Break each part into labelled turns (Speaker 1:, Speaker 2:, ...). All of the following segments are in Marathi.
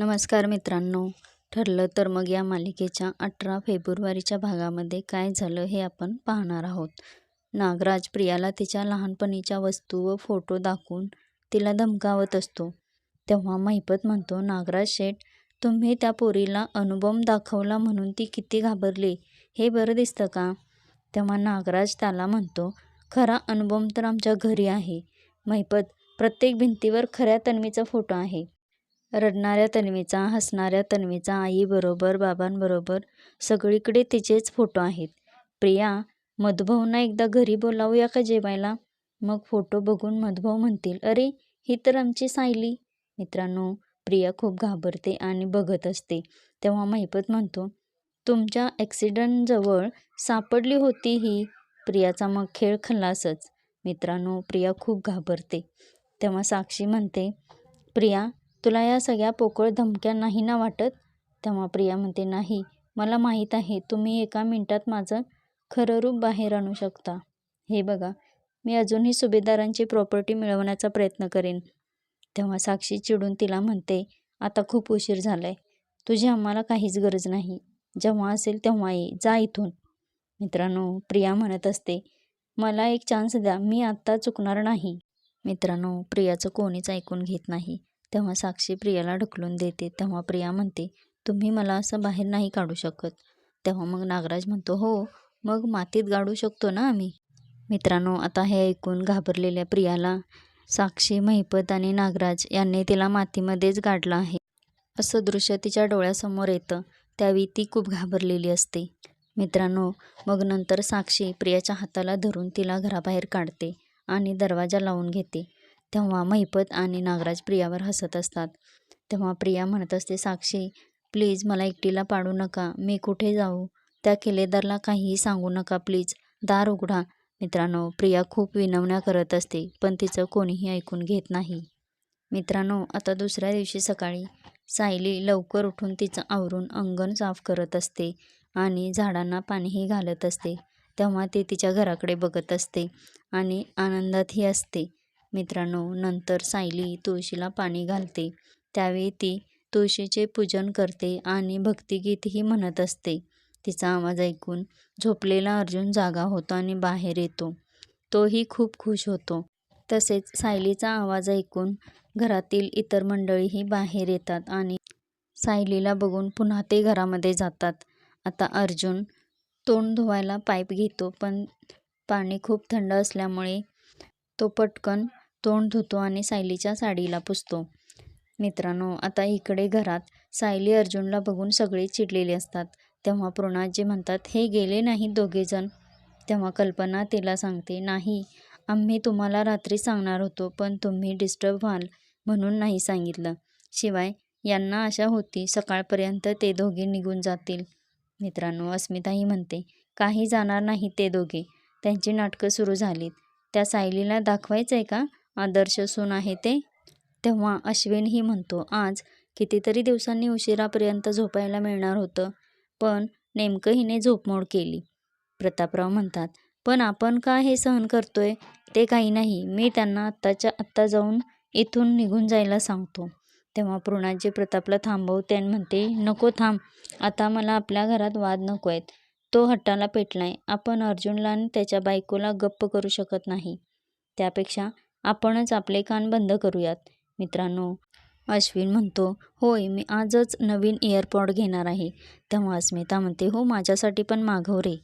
Speaker 1: नमस्कार मित्रांनो. ठरलं तर मग या मालिकेच्या अठरा फेब्रुवारीच्या भागामध्ये काय झालं हे आपण पाहणार आहोत. नागराज प्रियाला तिच्या लहानपणीच्या वस्तू व फोटो दाखवून तिला धमकावत असतो. तेव्हा महिपत म्हणतो नागराज शेठ तुम्ही त्या पोरीला अनुभव दाखवला म्हणून ती किती घाबरली हे बरं दिसतं का? तेव्हा नागराज त्याला म्हणतो खरा अनुभव तर आमच्या घरी आहे. महिपत प्रत्येक भिंतीवर खऱ्या तन्वीचा फोटो आहे. रडणाऱ्या तन्वीचा हसणाऱ्या तन्वीचा आईबरोबर बाबांबरोबर सगळीकडे तिचेच फोटो आहेत. प्रिया मधुभाऊंना एकदा घरी बोलावूया का जेवायला? मग फोटो बघून मधुभाऊ म्हणतील अरे ही तर आमची सायली. मित्रांनो प्रिया खूप घाबरते आणि बघत असते. तेव्हा महिपत म्हणतो तुमच्या ॲक्सिडंटजवळ सापडली होती ही. प्रियाचा मग खेळ खल्लासच. मित्रांनो प्रिया खूप घाबरते. तेव्हा साक्षी म्हणते प्रिया तुला या सगळ्या पोकळ धमक्या नाही ना वाटत? तेव्हा प्रिया म्हणते नाही. मला माहीत आहे तुम्ही एका मिनिटात माझं खरं रूप बाहेर आणू शकता. हे बघा मी अजूनही सुभेदारांची प्रॉपर्टी मिळवण्याचा प्रयत्न करेन. तेव्हा साक्षी चिडून तिला म्हणते आता खूप उशीर झालाय. तुझी आम्हाला काहीच गरज नाही. जेव्हा असेल तेव्हा ये. जा इथून. मित्रांनो प्रिया म्हणत असते मला एक चान्स द्या. मी आत्ता चुकणार नाही. मित्रांनो प्रियाचं कोणीच ऐकून घेत नाही. तेव्हा साक्षी प्रियाला ढकलून देते. तेव्हा प्रिया म्हणते तुम्ही मला असं बाहेर नाही काढू शकत. तेव्हा मग नागराज म्हणतो हो मग मातीत गाडू शकतो ना आम्ही? मित्रांनो आता हे ऐकून घाबरलेल्या प्रियाला साक्षी महिपत आणि नागराज यांनी तिला मातीमध्येच गाडलं आहे. असं दृश्य तिच्या डोळ्यासमोर येतं. त्यावेळी ती खूप घाबरलेली असते. मित्रांनो मग नंतर साक्षी प्रियाच्या हाताला धरून तिला घराबाहेर काढते आणि दरवाजा लावून घेते. तेव्हा महिपत आणि नागराज प्रियावर हसत असतात. तेव्हा प्रिया म्हणत असते साक्षी प्लीज मला एकटीला पाडू नका. मी कुठे जाऊ? त्या किल्लेदारला काहीही सांगू नका प्लीज दार उघडा. मित्रांनो प्रिया खूप विनवण्या करत असते पण तिचं कोणीही ऐकून घेत नाही. मित्रांनो आता दुसऱ्या दिवशी सकाळी सायली लवकर उठून तिचं आवरून अंगण साफ करत असते आणि झाडांना पाणीही घालत असते. तेव्हा ती तिच्या घराकडे बघत असते आणि आनंदातही असते. मित्रांनो नंतर सायली तुळशीला पाणी घालते. त्यावेळी ती तुळशीचे पूजन करते आणि भक्तिगीतही म्हणत असते. तिचा आवाज ऐकून झोपलेला अर्जुन जागा होतो आणि बाहेर येतो. तोही खूप खुश होतो. तसेच सायलीचा आवाज ऐकून घरातील इतर मंडळीही बाहेर येतात आणि सायलीला बघून पुन्हा ते घरामध्ये जातात. आता अर्जुन तोंड धुवायला पाईप घेतो पण पाणी खूप थंड असल्यामुळे तो पटकन तोंड धुतो आणि सायलीच्या साडीला पुसतो. मित्रांनो आता इकडे घरात सायली अर्जुनला बघून सगळे चिडलेले असतात. तेव्हा पृणाजी म्हणतात हे गेले नाही दोघेजण. तेव्हा कल्पना तिला सांगते नाही आम्ही तुम्हाला रात्री सांगणार होतो पण तुम्ही डिस्टर्ब व्हाल म्हणून नाही सांगितलं. शिवाय यांना आशा होती सकाळपर्यंत ते दोघे निघून जातील. मित्रांनो अस्मिताही म्हणते काही जाणार नाही ते दोघे. त्यांची नाटकं सुरू झालीत. त्या सायलीला दाखवायचं आहे का? आदर्श सून आहे ते. तेव्हा अश्विनही म्हणतो आज कितीतरी दिवसांनी उशिरापर्यंत झोपायला मिळणार होतं पण नेमकं हिने झोपमोड केली. प्रतापराव म्हणतात पण आपण का हे सहन करतोय? ते काही नाही. मी त्यांना आत्ताच्या आत्ता जाऊन इथून निघून जायला सांगतो. तेव्हा पृणाजी प्रतापला थांबवते आणि म्हणते नको थांब. आता मला आपल्या घरात वाद नको आहेत. तो हट्टाला पेटलाय. आपण अर्जुनला आणि त्याच्या बायकोला गप्प करू शकत नाही. त्यापेक्षा आपणच आपले कान बंद करूयात. मित्रांनो अश्विन म्हणतो होय मी आजच नवीन इयरपॉड घेणार आहे. तेव्हा अस्मिता म्हणते हो माझ्यासाठी पण मागव रे.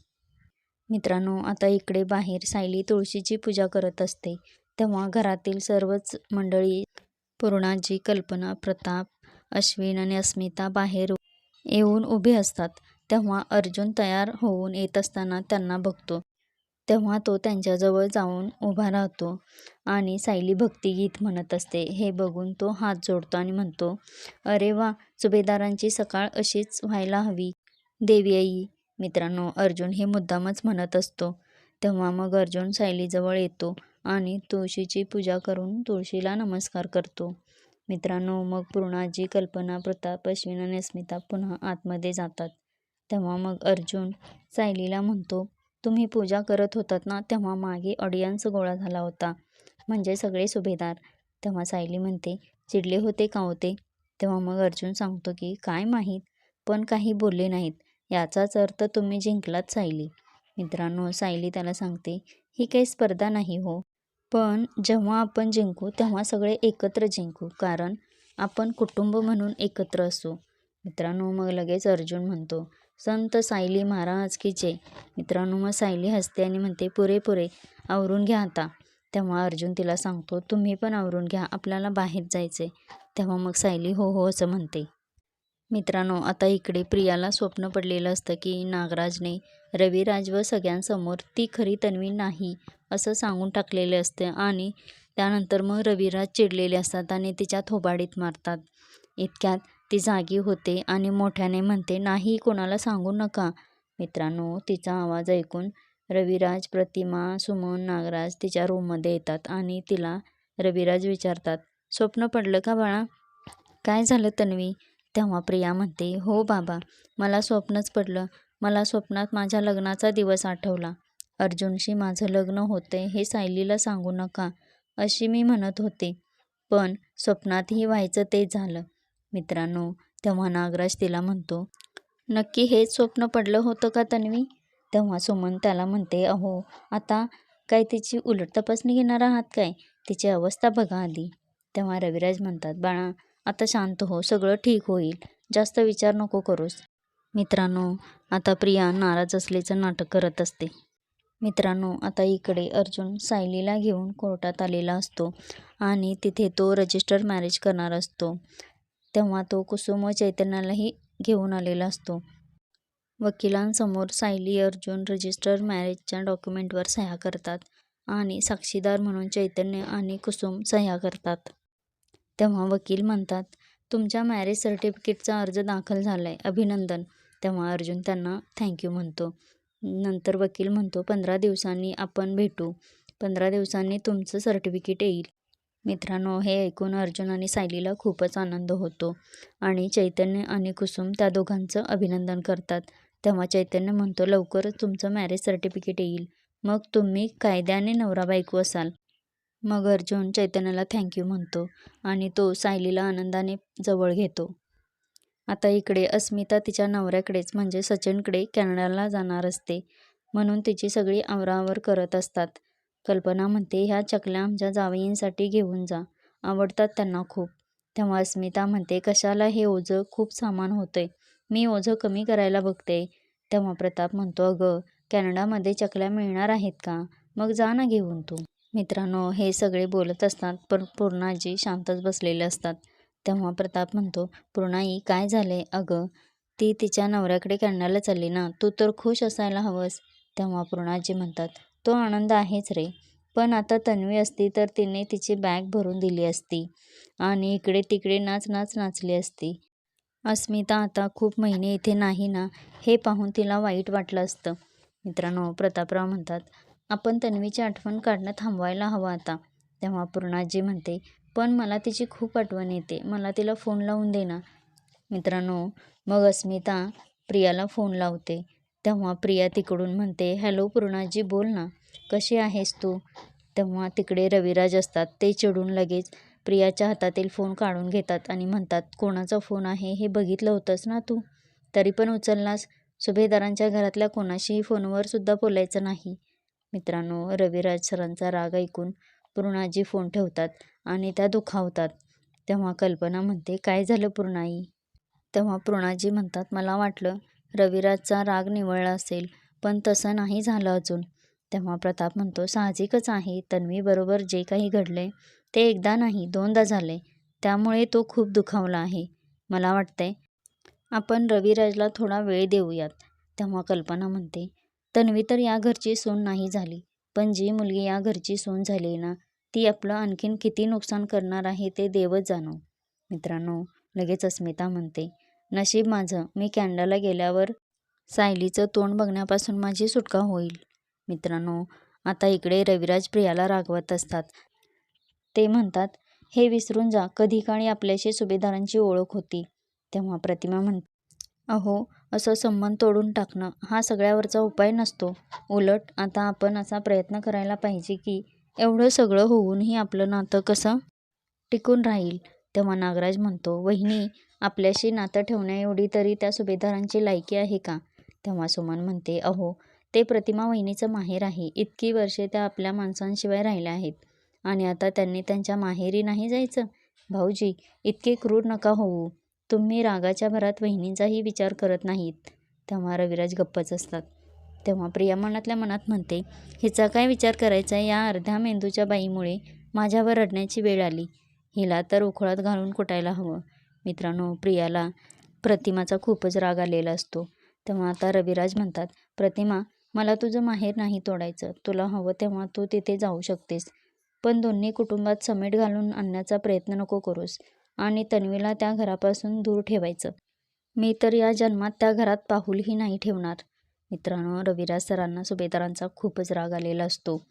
Speaker 1: मित्रांनो आता इकडे बाहेर सायली तुळशीची पूजा करत असते. तेव्हा घरातील सर्वच मंडळी पूर्णाजी कल्पना प्रताप अश्विन आणि अस्मिता बाहेर येऊन उभे असतात. तेव्हा अर्जुन तयार होऊन येत असताना त्यांना बघतो. तेव्हा तो त्यांच्याजवळ जाऊन उभा राहतो आणि सायली भक्तिगीत म्हणत असते. हे बघून तो हात जोडतो आणि म्हणतो अरे वा सुभेदारांची सकाळ अशीच व्हायला हवी. देवी आई मित्रांनो अर्जुन हे मुद्दामच म्हणत असतो. तेव्हा मग अर्जुन सायलीजवळ येतो आणि तुळशीची पूजा करून तुळशीला नमस्कार करतो. मित्रांनो मग पूर्णाजी कल्पना प्रताप अश्विन आणि अस्मिता पुन्हा आतमध्ये जातात. तेव्हा मग अर्जुन सायलीला म्हणतो तुम्ही पूजा करत होतात ना तेव्हा मागे ऑडियन्स गोळा झाला होता. म्हणजे सगळे सुभेदार. तेव्हा सायली म्हणते चिडले होते का होते तेव्हा मग अर्जुन सांगतो की काय माहीत? पण काही बोलले नाहीत. याचाच अर्थ तुम्ही जिंकलात सायली. मित्रांनो सायली त्याला सांगते ही काही स्पर्धा नाही हो. पण जेव्हा आपण जिंकू तेव्हा सगळे एकत्र जिंकू. कारण आपण कुटुंब म्हणून एकत्र असू. मित्रांनो मग लगेच अर्जुन म्हणतो संत सायली महाराज की जय. मित्रांनो मग सायली हसते आणि म्हणते पुरे पुरे आवरून घ्या आता. तेव्हा अर्जुन तिला सांगतो तुम्ही पण आवरून घ्या आपल्याला बाहेर जायचे तेव्हा मग सायली हो हो असं म्हणते. मित्रांनो आता इकडे प्रियाला स्वप्न पडलेलं असतं की नागराजने रविराज व सगळ्यांसमोर ती खरी तन्वी नाही असं सांगून टाकलेले असते आणि त्यानंतर मग रविराज चिडलेले असतात आणि तिच्या थोबाडीत मारतात. इतक्यात ती जागी होते आणि मोठ्याने म्हणते नाही कोणाला सांगू नका. मित्रांनो तिचा आवाज ऐकून रविराज प्रतिमा सुमन नागराज तिच्या रूममध्ये येतात आणि तिला रविराज विचारतात स्वप्न पडलं का बाळा? काय झालं तन्वी? तेव्हा प्रिया म्हणते हो बाबा मला स्वप्नच पडलं. मला स्वप्नात माझ्या लग्नाचा दिवस आठवला. अर्जुनशी माझं लग्न होते हे सायलीला सांगू नका अशी मी म्हणत होते. पण स्वप्नातही व्हायचं ते झालं. मित्रांनो तेव्हा नागराज तिला म्हणतो नक्की हेच स्वप्न पडलं होतं का तन्वी? तेव्हा सुमन त्याला म्हणते अहो आता काय तिची उलट तपासणी घेणार आहात काय? तिची अवस्था बघा आधी. तेव्हा रविराज म्हणतात बाळा आता शांत हो सगळं ठीक होईल. जास्त विचार नको करूस. मित्रांनो आता प्रिया नाराज असल्याचं नाटक करत असते. मित्रांनो आता इकडे अर्जुन सायलीला घेऊन कोर्टात आलेला असतो आणि तिथे तो रजिस्टर मॅरेज करणार असतो. तेव्हा तो कुसुम चैतन्यालाही घेऊन आलेला असतो. वकिलांसमोर सायली अर्जुन रजिस्टर मॅरेजच्या डॉक्युमेंटवर सह्या करतात आणि साक्षीदार म्हणून चैतन्य आणि कुसुम सह्या करतात. तेव्हा वकील म्हणतात तुमच्या मॅरेज सर्टिफिकेटचा अर्ज दाखल झाला आहे अभिनंदन. तेव्हा अर्जुन त्यांना थँक्यू म्हणतो. नंतर वकील म्हणतो पंधरा दिवसांनी आपण भेटू. पंधरा दिवसांनी तुमचं सर्टिफिकेट येईल. मित्रांनो हे ऐकून अर्जुन आणि सायलीला खूपच आनंद होतो आणि चैतन्य आणि कुसुम त्या दोघांचं अभिनंदन करतात. तेव्हा चैतन्य म्हणतो लवकरच तुमचं मॅरेज सर्टिफिकेट येईल. मग तुम्ही कायद्याने नवरा बायको असाल. मग अर्जुन चैतन्याला थँक्यू म्हणतो आणि तो सायलीला आनंदाने जवळ घेतो. आता इकडे अस्मिता तिच्या नवऱ्याकडेच म्हणजे सचिनकडे कॅनडाला जाणार असते. म्हणून तिची सगळी आवरावर करत असतात. कल्पना म्हणते ह्या चकल्या आमच्या जावईंसाठी घेऊन जा. आवडतात त्यांना खूप. तेव्हा अस्मिता म्हणते कशाला हे ओझं खूप सामान होतंय. मी ओझं कमी करायला बघते. तेव्हा प्रताप म्हणतो अगं कॅनडामध्ये चकल्या मिळणार आहेत का? मग जा ना घेऊन तू. मित्रांनो हे सगळे बोलत असतात पण पूर्णाजी शांतच बसलेले असतात. तेव्हा प्रताप म्हणतो पूर्णाई काय झाले अगं ती तिच्या नवऱ्याकडे कॅनडाला चालली ना. तू तर खुश असायला हवंस. तेव्हा पूर्णाजी म्हणतात तो आनंद आहेच रे. पण आता तन्वी असती तर तिने तिची बॅग भरून दिली असती आणि इकडे तिकडे नाच नाच नाचली असती. अस्मिता आता खूप महिने इथे नाही ना हे पाहून तिला वाईट वाटलं असतं. मित्रांनो प्रतापराव म्हणतात आपण तन्वीची आठवण काढणं थांबवायला हवं आता. तेव्हा पूर्णाजी म्हणते पण मला तिची खूप आठवण येते. मला तिला फोन लावून दे ना. मित्रांनो मग अस्मिता प्रियाला फोन लावते. तेव्हा प्रिया तिकडून म्हणते हॅलो पूर्णाजी बोल ना. कशी आहेस तू? तेव्हा तिकडे रविराज असतात. ते चिडून लगेच प्रियाच्या हातातील फोन काढून घेतात आणि म्हणतात कोणाचा फोन आहे? हे बघितलं होतंस ना तू? तरी पण उचललास. सुभेदारांच्या घरातल्या कोणाशीही फोनवर सुद्धा बोलायचं नाही. मित्रांनो रविराज सरांचा राग ऐकून पूर्णाजी फोन ठेवतात आणि त्या दुखावतात. तेव्हा कल्पना म्हणते काय झालं पूर्णाई? तेव्हा पूर्णाजी म्हणतात मला वाटलं रविराजचा राग निवळला असेल पण तसं नाही झालं अजून. तेव्हा प्रताप म्हणतो साहजिकच आहे तन्वीबरोबर जे काही घडले ते एकदा नाही दोनदा झाले. त्यामुळे तो खूप दुखावला आहे मला वाटतंय. आपण रविराजला थोडा वेळ देऊयात. तेव्हा कल्पना म्हणते तन्वी तर या घरची सून नाही झाली पण जी मुलगी या घरची सून झाली ना ती आपलं आणखीन किती नुकसान करणार आहे ते देवच जाणो. मित्रांनो लगेच अस्मिता म्हणते नशीब माझं मी कॅनडाला गेल्यावर सायलीचं तोंड बघण्यापासून माझी सुटका होईल. मित्रांनो आता इकडे रविराज प्रियाला रागवत असतात. ते म्हणतात हे विसरून जा. कधी काळी आपल्याशी सुभेदारांची ओळख होती. तेव्हा प्रतिमा म्हण अहो असं संबंध तोडून टाकणं हा सगळ्यावरचा उपाय नसतो. उलट आता आपण असा प्रयत्न करायला पाहिजे की एवढं सगळं होऊनही आपलं नातं कसं टिकून राहील? तेव्हा नागराज म्हणतो वहिनी आपल्याशी नातं ठेवण्याएवढी तरी त्या सुभेदारांची लायकी आहे का? तेव्हा सुमन म्हणते अहो ते प्रतिमा वहिनीचं माहेर आहे. इतकी वर्षे त्या आपल्या माणसांशिवाय राहिल्या आहेत. आणि आता त्यांनी त्यांच्या माहेरी नाही जायचं? भाऊजी इतके क्रूर नका होऊ. तुम्ही रागाच्या भरात वहिनींचाही विचार करत नाहीत. तेव्हा रविराज गप्पच असतात. तेव्हा प्रिया मनातल्या मनात म्हणते हिचा काय विचार करायचा? या अर्ध्या मेंदूच्या बाईमुळे माझ्यावर रडण्याची वेळ आली. हिला तर उखळात घालून कुटायला हवं. मित्रांनो प्रियाला प्रतिमाचा खूपच राग आलेला असतो. तेव्हा आता रविराज म्हणतात प्रतिमा मला तुझं माहेर नाही तोडायचं. तुला हवं तेव्हा तू तिथे जाऊ शकतेस. पण दोन्ही कुटुंबात समेट घालून आणण्याचा प्रयत्न नको करूस. आणि तन्वीला त्या घरापासून दूर ठेवायचं. मी तर या जन्मात त्या घरात पाहुलही नाही ठेवणार. मित्रांनो रविराज सरांना सुभेदारांचा खूपच राग आलेला असतो.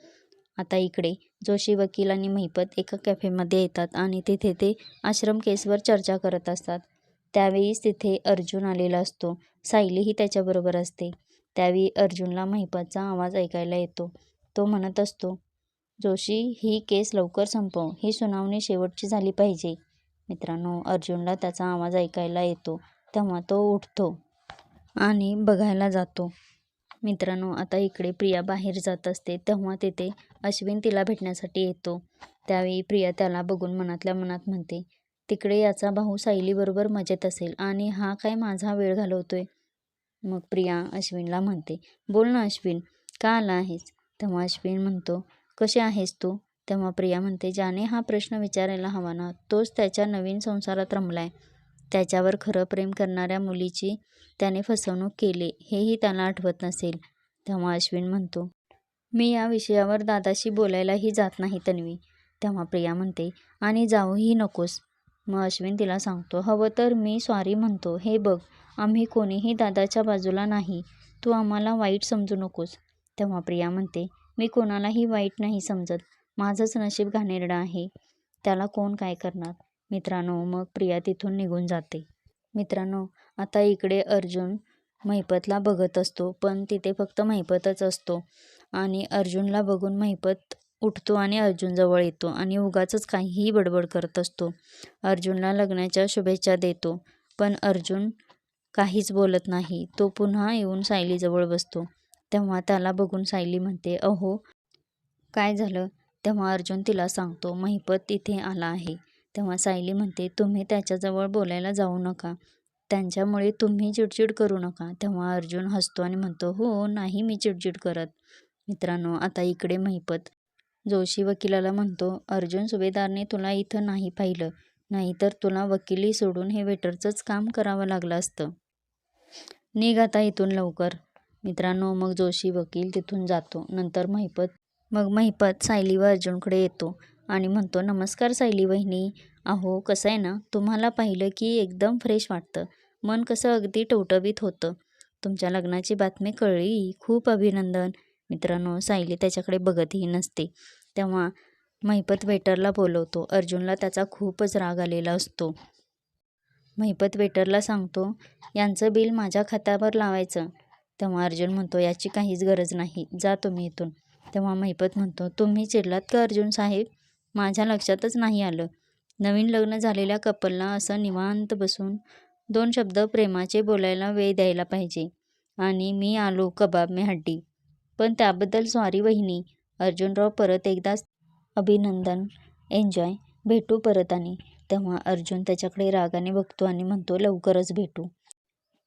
Speaker 1: आता इकडे जोशी वकील आणि महिपत एका कॅफेमध्ये येतात आणि तिथे ते आश्रम केसवर चर्चा करत असतात. त्यावेळीच तिथे अर्जुन आलेला असतो. सायलीही त्याच्याबरोबर असते. त्यावेळी अर्जुनला महिपाचा आवाज ऐकायला येतो. तो म्हणत असतो जोशी ही केस लवकर संपव. ही सुनावणी शेवटची झाली पाहिजे. मित्रांनो अर्जुनला त्याचा आवाज ऐकायला येतो तेव्हा तो उठतो आणि बघायला जातो. मित्रांनो आता इकडे प्रिया बाहेर जात असते तेव्हा तिथे अश्विन तिला भेटण्यासाठी येतो. त्यावेळी प्रिया त्याला बघून मनातल्या मनात म्हणते तिकडे याचा भाऊ सायलीबरोबर मजेत असेल आणि हा काय माझा वेळ घालवतोय. मग प्रिया अश्विनला म्हणते बोल ना अश्विन का आला आहेस? तेव्हा अश्विन म्हणतो कसे आहेस तू? तेव्हा प्रिया म्हणते ज्याने हा प्रश्न विचारायला हवा ना तोच त्याच्या नवीन संसारात रमलाय. त्याच्यावर खरं प्रेम करणाऱ्या मुलीची त्याने फसवणूक केली हेही त्याला आठवत नसेल. तेव्हा अश्विन म्हणतो मी या विषयावर दादाशी बोलायलाही जात नाही तन्वी. तेव्हा प्रिया म्हणते आणि जाऊही नकोस. मग अश्विन तिला सांगतो हवं तर मी सॉरी म्हणतो. हे बघ आम्ही कोणीही दादाच्या बाजूला नाही. तू आम्हाला वाईट समजू नकोस. तेव्हा प्रिया म्हणते मी कोणालाही वाईट नाही समजत. माझंच नशीब घाणेरडं आहे. त्याला कोण काय करणार? मित्रांनो मग प्रिया तिथून निघून जाते. मित्रांनो आता इकडे अर्जुन महिपतला बघत असतो पण तिथे फक्त महिपतच असतो. आणि अर्जुनला बघून महिपत उठतो आणि अर्जुनजवळ येतो आणि उगाचच काहीही बडबड करत असतो. अर्जुनला लग्नाच्या शुभेच्छा देतो पण अर्जुन काहीच बोलत नाही. तो पुन्हा येऊन सायलीजवळ बसतो. तेव्हा त्याला बघून सायली म्हणते अहो काय झालं? तेव्हा अर्जुन तिला सांगतो महिपत तिथे आला आहे. तेव्हा सायली म्हणते तुम्ही त्याच्याजवळ बोलायला जाऊ नका. त्यांच्यामुळे तुम्ही चिडचिड करू नका. तेव्हा अर्जुन हसतो आणि म्हणतो हो नाही मी चिडचिड करत. मित्रांनो आता इकडे महिपत जोशी वकिलाला म्हणतो अर्जुन सुभेदारने तुला इथं नाही पाहिलं. नाहीतर तुला वकिली सोडून हे वेटरचंच काम करावं लागलं असतं. निघ आता इथून लवकर. मित्रांनो मग जोशी वकील तिथून जातो. नंतर महिपत मग महिपत सायली व अर्जुनकडे येतो आणि म्हणतो नमस्कार सायली वहिनी. अहो कसं आहे ना? तुम्हाला पाहिलं की एकदम फ्रेश वाटतं. मन कसं अगदी टवटवीत होतं. तुमच्या लग्नाची बातमी कळली. खूप अभिनंदन. मित्रांनो सायली त्याच्याकडे बघतही नसते. तेव्हा महिपत वेटरला बोलवतो. अर्जुनला त्याचा खूपच राग आलेला असतो. महिपत वेटरला सांगतो यांचं बिल माझ्या खात्यावर लावायचं. तेव्हा अर्जुन म्हणतो याची काहीच गरज नाही. जा तुम्ही इथून. तेव्हा महिपत म्हणतो तुम्ही चिडलात का अर्जुन साहेब? माझ्या लक्षातच नाही आलं. नवीन लग्न झालेल्या कपलला असं निवांत बसून दोन शब्द प्रेमाचे बोलायला वेळ द्यायला पाहिजे. आणि मी आलो कबाब मे हड्डी. पण त्याबद्दल सॉरी वहिनी अर्जुनराव परत एकदा अभिनंदन एन्जॉय भेटू परत आणि. तेव्हा अर्जुन त्याच्याकडे रागाने बघतो आणि म्हणतो लवकरच भेटू.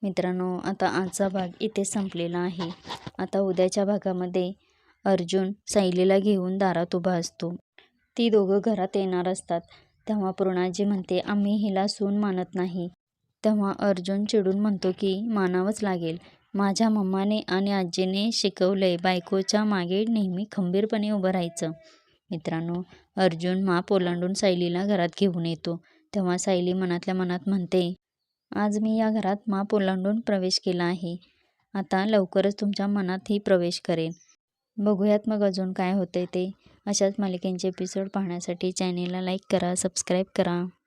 Speaker 1: मित्रांनो आता आजचा भाग इथे संपलेला आहे. आता उद्याच्या भागामध्ये अर्जुन सायलीला घेऊन दारात उभा असतो. ती दोघं घरात येणार असतात. तेव्हा पूर्णाजी म्हणते आम्ही हिला सून मानत नाही. तेव्हा अर्जुन चिडून म्हणतो की मानावंच लागेल. माझ्या मम्माने आणि आजीने शिकवलंय बायकोच्या मागे नेहमी खंबीरपणे उभं राहायचं. मित्रांनो अर्जुन माप ओलांडून सायलीला घरात घेऊन येतो. तेव्हा सायली मनातल्या मनात म्हणते आज मी या घरात माप ओलांडून प्रवेश केला आहे. आता लवकरच तुमच्या मनातही प्रवेश करेन. बघूयात मग अजून काय होते ते. अशाच मालिकेंचे एपिसोड पाहण्यासाठी चॅनेलला लाईक करा सबस्क्राईब करा.